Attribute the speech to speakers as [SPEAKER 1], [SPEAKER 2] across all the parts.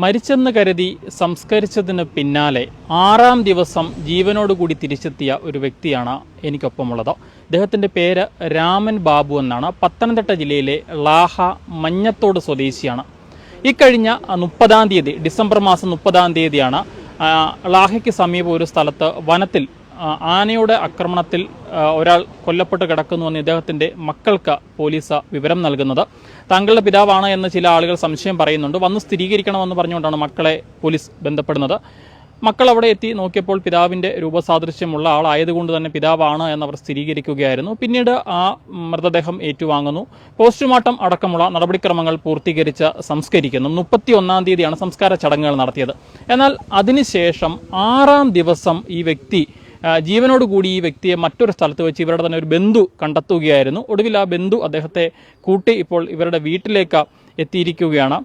[SPEAKER 1] മരിച്ചെന്ന് കരുതി സംസ്കരിച്ചതിന് പിന്നാലെ ആറാം ദിവസം ജീവനോടുകൂടി തിരിച്ചെത്തിയ ഒരു വ്യക്തിയാണ് എനിക്കൊപ്പമുള്ളത്. ഇദ്ദേഹത്തിന്റെ പേര് രാമൻ ബാബു എന്നാണ്. പത്തനംതിട്ട ജില്ലയിലെ ലാഹ മഞ്ഞത്തോട് സ്വദേശിയാണ്. ഇക്കഴിഞ്ഞ മുപ്പതാം തീയതി ഡിസംബർ മാസം മുപ്പതാം തീയതിയാണ് ലാഹയ്ക്ക് സമീപം ഒരു സ്ഥലത്ത് വനത്തിൽ ആനയുടെ ആക്രമണത്തിൽ ഒരാൾ കൊല്ലപ്പെട്ട് കിടക്കുന്നുവെന്ന് ഇദ്ദേഹത്തിന്റെ മക്കൾക്ക് പോലീസ് വിവരം നൽകുന്നത്. താങ്കളുടെ പിതാവാണ് എന്ന് ചില ആളുകൾ സംശയം പറയുന്നുണ്ട്. വന്ന് സ്ഥിരീകരിക്കണമെന്ന് പറഞ്ഞുകൊണ്ടാണ് മക്കളെ പോലീസ് ബന്ധപ്പെടുന്നത്. മക്കൾ അവിടെ എത്തി നോക്കിയപ്പോൾ പിതാവിന്റെ രൂപസാദൃശ്യമുള്ള ആളായതുകൊണ്ട് തന്നെ പിതാവാണ് എന്നവർ സ്ഥിരീകരിക്കുകയായിരുന്നു. പിന്നീട് ആ മൃതദേഹം ഏറ്റുവാങ്ങുന്നു. പോസ്റ്റ്മോർട്ടം അടക്കമുള്ള നടപടിക്രമങ്ങൾ പൂർത്തീകരിച്ച് സംസ്കരിക്കുന്നു. മുപ്പത്തി ഒന്നാം തീയതിയാണ് സംസ്കാര ചടങ്ങുകൾ നടത്തിയത്. എന്നാൽ അതിനുശേഷം ആറാം ദിവസം ഈ വ്യക്തി ആ, ജീവനോടുകൂടി ഈ വ്യക്തിയെ മറ്റൊരു സ്ഥലത്ത് വെച്ച് ഇവരുടെ തന്നെ ഒരു ബന്ധു കണ്ടെത്തുകയായിരുന്നു. ഒടുവിൽ ആ ബന്ധു അദ്ദേഹത്തെ കൂട്ടി ഇപ്പോൾ ഇവരുടെ വീട്ടിലേക്ക് എത്തിയിരിക്കുകയാണ്.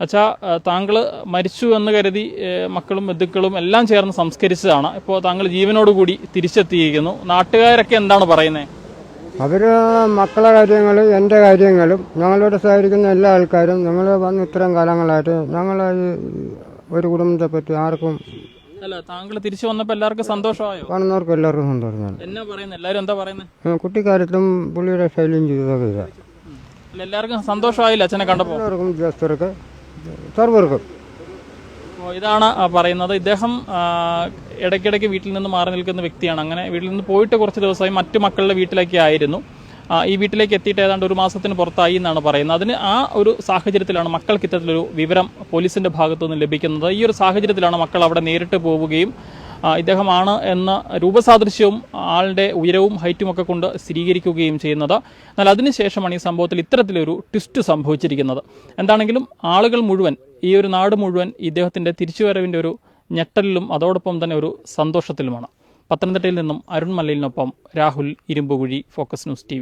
[SPEAKER 1] അച്ഛാ താങ്കൾ മരിച്ചു എന്ന് കരുതി മക്കളും ബന്ധുക്കളും എല്ലാം ചേർന്ന് സംസ്കരിച്ചതാണ്. ഇപ്പോൾ താങ്കൾ ജീവനോട് കൂടി തിരിച്ചെത്തിയിരിക്കുന്നു. നാട്ടുകാരൊക്കെ എന്താണ് പറയുന്നത്
[SPEAKER 2] അവർ മക്കളെ കാര്യങ്ങളും എന്റെ കാര്യങ്ങളും ഞങ്ങളോട് സഹകരിക്കുന്ന എല്ലാ ആൾക്കാരും ഞങ്ങൾ വന്ന് ഇത്രയും കാലങ്ങളായിട്ട് ഞങ്ങൾ ഒരു കുടുംബത്തെ പറ്റി ആർക്കും
[SPEAKER 1] അല്ല താങ്കൾ തിരിച്ചു വന്നപ്പോൾ എല്ലാവർക്കും സന്തോഷമായോ?
[SPEAKER 2] കാണുന്നവർക്ക് എല്ലാവർക്കും സന്തോഷമാണ്.
[SPEAKER 1] എന്നാ പറയുന്നത് എല്ലാവരും എന്താ പറയുന്നത്
[SPEAKER 2] കുട്ടിക്കാലത്തും പുള്ളിയുടെ ശൈലിയും ചെയ്തതൊക്കെ ഇതാ.
[SPEAKER 1] അല്ല എല്ലാവർക്കും സന്തോഷമായില്ല അച്ഛനെ കണ്ടപ്പോൾ
[SPEAKER 2] എല്ലാവർക്കും ഉദ്യോഗസ്ഥർക്ക് സർവർക്കും.
[SPEAKER 1] ഇതാണ് ആ, പറയുന്നത്. ഇദ്ദേഹം ആ, ഇടയ്ക്കിടയ്ക്ക് വീട്ടിൽ നിന്ന് മാറി നിൽക്കുന്ന വ്യക്തിയാണ്. അങ്ങനെ വീട്ടിൽ നിന്ന് പോയിട്ട് കുറച്ച് ദിവസമായി മറ്റു മക്കളുടെ വീട്ടിലൊക്കെ ആയിരുന്നു. ഈ വീട്ടിലേക്ക് എത്തിയിട്ട് ഏതാണ്ട് ഒരു മാസത്തിന് പുറത്തായി എന്നാണ് പറയുന്നത്. അതിന് ആ ഒരു സാഹചര്യത്തിലാണ് മക്കൾക്ക് ഇത്തരത്തിലൊരു വിവരം പോലീസിന്റെ ഭാഗത്തു നിന്ന് ലഭിക്കുന്നത്. ഈ ഒരു സാഹചര്യത്തിലാണ് മക്കൾ അവിടെ നേരിട്ട് പോവുകയും ഇദ്ദേഹമാണ് എന്ന രൂപസാദൃശ്യവും ആളുടെ ഉയരവും ഹൈറ്റും ഒക്കെ കൊണ്ട് സ്ഥിരീകരിക്കുകയും ചെയ്യുന്നത്. എന്നാൽ അതിനുശേഷമാണ് ഈ സംഭവത്തിൽ ഇത്തരത്തിലൊരു ട്വിസ്റ്റ് സംഭവിച്ചിരിക്കുന്നത്. എന്താണെങ്കിലും ആളുകൾ മുഴുവൻ ഈ ഒരു നാട് മുഴുവൻ ഇദ്ദേഹത്തിന്റെ തിരിച്ചുവരവിന്റെ ഒരു ഞെട്ടലിലും അതോടൊപ്പം തന്നെ ഒരു സന്തോഷത്തിലുമാണ്. പത്തനംതിട്ടയിൽ നിന്നും Arun മല്ലയിലിനൊപ്പം Rahul Irumbukuzhi focus news T